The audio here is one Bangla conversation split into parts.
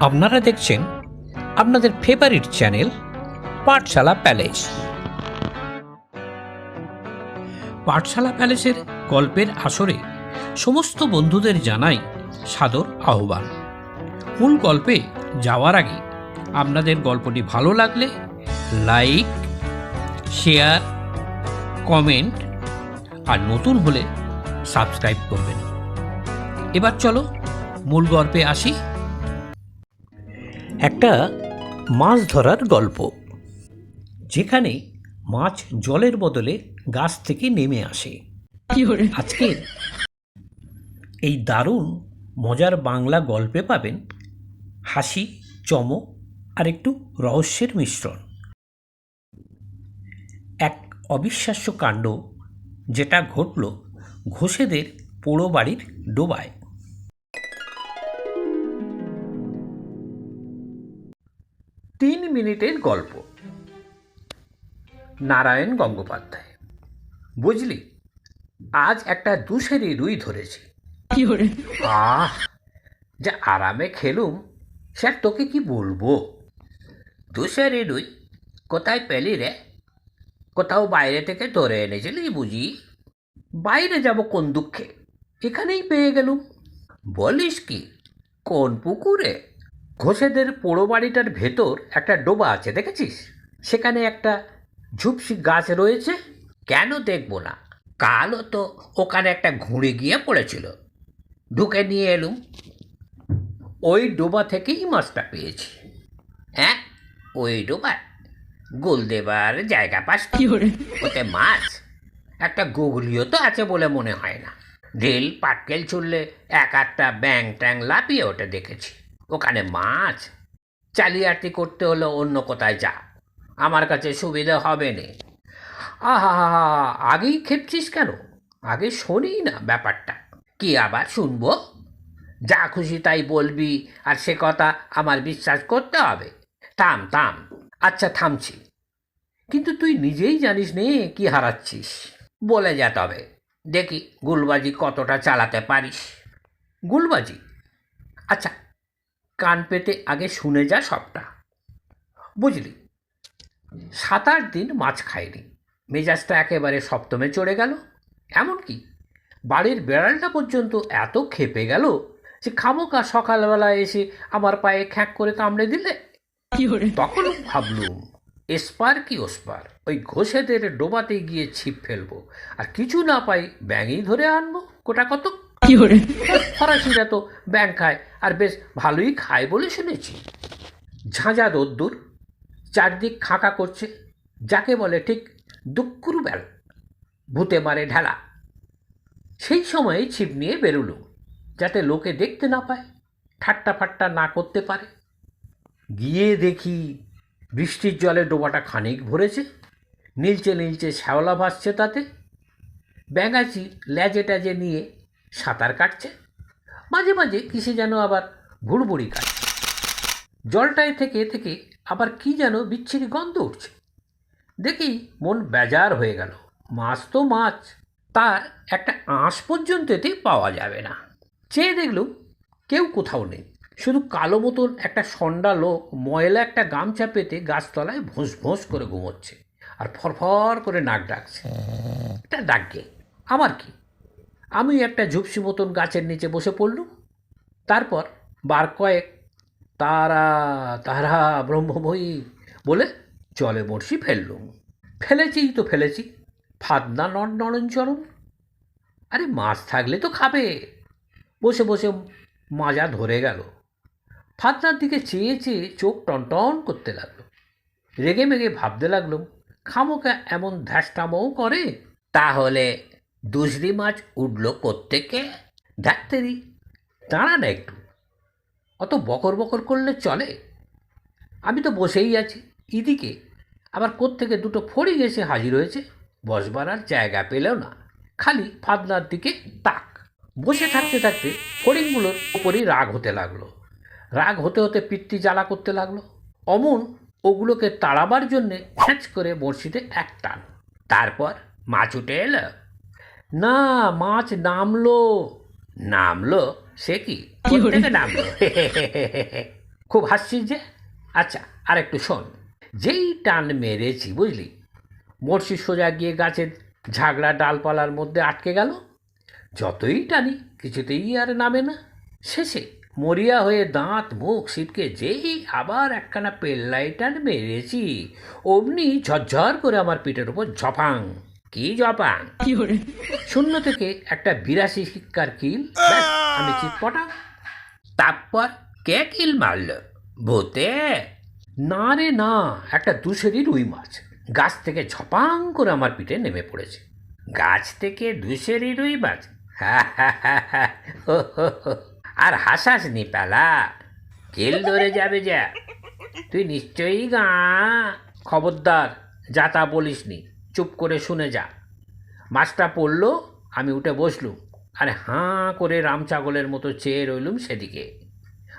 আপনারা দেখছেন আপনাদের ফেভারিট চ্যানেল পাঠশালা প্যালেস পাঠশালা প্যালেসের গল্পের আসরে সমস্ত বন্ধুদের জানাই সাদর আহ্বান। মূল গল্পে যাওয়ার আগে আপনাদের গল্পটি ভালো লাগলে লাইক শেয়ার কমেন্ট আর নতুন হলে সাবস্ক্রাইব করবেন। এবার চলো মূল গল্পে আসি। একটা মাছ ধরার গল্প। যেখানে মাছ জলের বদলে গাছ থেকে নেমে আসে। আজকে এই দারুণ মজার বাংলা গল্পে পাবেন হাসি চমক আর একটু রহস্যের মিশ্রণ। এক অবিশ্বাস্য কাণ্ড যেটা ঘটল ঘোষেদের পোড়ো বাড়ির ডোবায়। তিন মিনিটের গল্প। নারায়ণ গঙ্গোপাধ্যায়। বুঝলি আজ একটা দুশেরি রুই ধরেছি। আহ যা আরামে খেলুম স্যার তোকে কি বলব? দুশেরি রুই কোথায় পেলি রে? কোথাও বাইরে থেকে ধরে এনেছিলি বুঝি? বাইরে যাব কোন দুঃখে? এখানেই পেয়ে গেলুম। বলিস কি কোন পুকুরে? ঘোষেদের পোড়ো বাড়িটার ভেতর একটা ডোবা আছে দেখেছিস? সেখানে একটা ঝুপসি গাছ রয়েছে। কেন দেখব না? কালও তো ওখানে একটা ঘুড়ি গিয়ে পড়েছিল। ঢুকে নিয়ে এলুম। ওই ডোবা থেকেই মাছটা পেয়েছি। হ্যাঁ ওই ডোবা গোল দেবার জায়গা পাস কি ওতে মাছ। একটা গুগলিও তো আছে বলে মনে হয় না। ঢিল পাটকেল ছুড়লে এক একটা ব্যাং ট্যাং লাপিয়ে ওটা দেখেছি। ওখানে মাছ? চালিয়াতি করতে হলে অন্য কোথায় যা। আমার কাছে সুবিধে হবে নে। আহা আগেই খেপছিস কেন? আগে শুনি না ব্যাপারটা। কি আবার শুনব? যা খুশি তাই বলবি, আর সে কথা আমার বিশ্বাস করতে হবে। থাম থাম। আচ্ছা থামছি। কিন্তু তুই নিজেই জানিস নে কি হারাচ্ছিস। বলে যা তবে। দেখি গুলবাজি কতটা চালাতে পারিস। গুলবাজি? আচ্ছা কান পেতে আগে শুনে যা সবটা। বুঝলি? সাত আট দিন মাছ খাইনি। মেজাজটা একেবারে সপ্তমে চড়ে গেল। এমনকি বাড়ির বেড়ালটা পর্যন্ত এত খেপে গেল যে খামোকা সকালবেলা এসে আমার পায়ে খ্যাঁক করে কামড়ে দিলে। তখন ভাবলুম এসপার কি ওসপার? ওই ঘষেদের ডোবাতে গিয়ে ছিপ ফেলব আর কিছু না পাই ব্যাঙই ধরে আনব। গোটা কত? ফরাসিরা তো ব্যাং খায়। আর বেশ ভালোই খায় বলে শুনেছি। ঝাঁঝা রোদ্দুর চারদিক খাঁকা করছে, যাকে বলে ঠিক দুক্কুর বেল, ভূতে মারে ঢেলা। সেই সময় ছিপ নিয়ে বেরুলো, যাতে লোকে দেখতে না পায়, ঠাট্টা ফাট্টা না করতে পারে। গিয়ে দেখি বৃষ্টির জলে ডোবাটা খানিক ভরেছে, নীলচে নীলচে শ্যাওলা ভাসছে তাতে। ব্যাঙাচি ল্যাজে ট্যাজে নিয়ে সাঁতার কাটছে। মাঝে মাঝে কিসে যেন আবার ঘুড়বুড়ি কাটছে। জলটায় থেকে থেকে আবার কি যেন বিচ্ছিরি গন্ধ উঠছে। দেখেই মন বেজার হয়ে গেল। মাছ তো মাছ, তার একটা আঁশ পর্যন্ত এতে পাওয়া যাবে না। চেয়ে দেখলুম কেউ কোথাও নেই। শুধু কালো মতন একটা সন্ডা লোক ময়লা একটা গামছা পেতে গাছতলায় ভোঁস ভোঁস করে ঘুমোচ্ছে আর ফরফর করে নাক ডাকছে। এটা ডাকগে আমার কি? আমি একটা ঝুপসি মতন গাছের নিচে বসে পড়লুম। তারপর বার কয়েক তারা তারা ব্রহ্মময়ী বলে, জলে বড়শি ফেললুম। ফেলেছি তো ফেলেছি। ফাদনা নন নরঞ্চরণ আরে মাছ থাকলে তো খাবে। বসে বসে মাজা ধরে গেল। ফাদনার দিকে চেয়ে চেয়ে চোখ টনটন করতে লাগল। রেগে মেগে ভাবতে লাগলুম খামোকা এমন ধ্যাসটামও করে? তাহলে দুসরি মাছ উঠল কোত্থেকে? ডাক্তারি দাঁড়া না একটু। অত বকর বকর করলে চলে? আমি তো বসেই আছি, এদিকে। আবার কোত্থেকে দুটো ফড়ি এসে হাজির হয়েছে? বসবার আর জায়গা পেলেও না। খালি ফাদনার দিকে তাক। বসে থাকতে থাকতে ফড়িংগুলোর উপরেই রাগ হতে লাগল। রাগ হতে হতে পিত্তি জ্বালা করতে লাগল। অমন ওগুলোকে তাড়াবার জন্যে ছ্যাঁচ করে বড়শিতে এক টান। তারপর মাছ উঠে এলো? না মাছ নামলো। নামলো? সে কি? নামলো? খুব হাসছিস যে আচ্ছা আর একটু শোন। যেই টান মেরেছি বুঝলি? মর্ষি সোজা গিয়ে গাছের ঝাগড়া ডালপালার মধ্যে আটকে গেল। যতই টানি কিছুতেই আর নামে না। শেষে মরিয়া হয়ে দাঁত মুখ সিটকে যেই আবার একখানা পেল্লাই টান মেরেছি অমনি ঝরঝর করে আমার পিঠের উপর ঝপাং। কি জপাং শূন্য থেকে একটা বিরাশি শিক্ষার কিল। আমি চিৎপটা তারপর কে কিল মারল? ভূতে। না রে না একটা দুশেরই রুই মাছ। গাছ থেকে ঝপাং করে আমার পিঠে নেমে পড়েছে। গাছ থেকে দুশেরই রুই মাছ। আর হাসাস নি পেলা। কেল ধরে যাবে যা। তুই নিশ্চয়ই গা। খবরদার যা তা বলিস নি চুপ করে শুনে যা। মাছটা পড়ল, আমি উঠে বসলুম। আরে হাঁ করে রাম ছাগলের মতো চেয়ে রইলুম সেদিকে।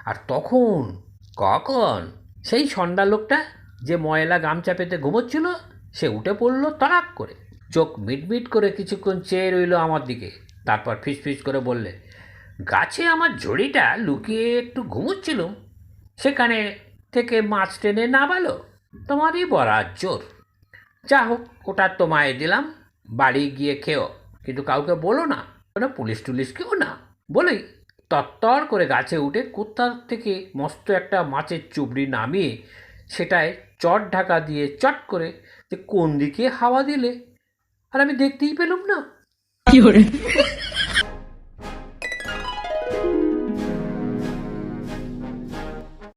আর তখন, কখন? সেই সন্ধ্যা লোকটা যে ময়লা গামছা পেতে ঘুমোচ্ছিল, সে উঠে পড়ল তড়াক করে। চোখ মিটমিট করে কিছুক্ষণ চেয়ে রইল আমার দিকে। তারপর ফিসফিস করে বললে, গাছে আমার ঝড়িটা লুকিয়ে একটু ঘুমোচ্ছিলুম সেখানে থেকে মাছ টেনে নামালো তোমারই বরাত জোর যা হোক ওটা তোমায় দিলাম, বাড়ি গিয়ে খেও। কিন্তু কাউকে বলো না কোনো পুলিশ টুলিশ কেউ না। বলেই তত্তর করে গাছে উঠে কোথার থেকে মস্ত একটা মাছের চুবড়ি নামিয়ে সেটায় চট ঢাকা দিয়ে চট করে যে কোন দিকে হাওয়া দিলে। আর আমি দেখতেই পেলুম না।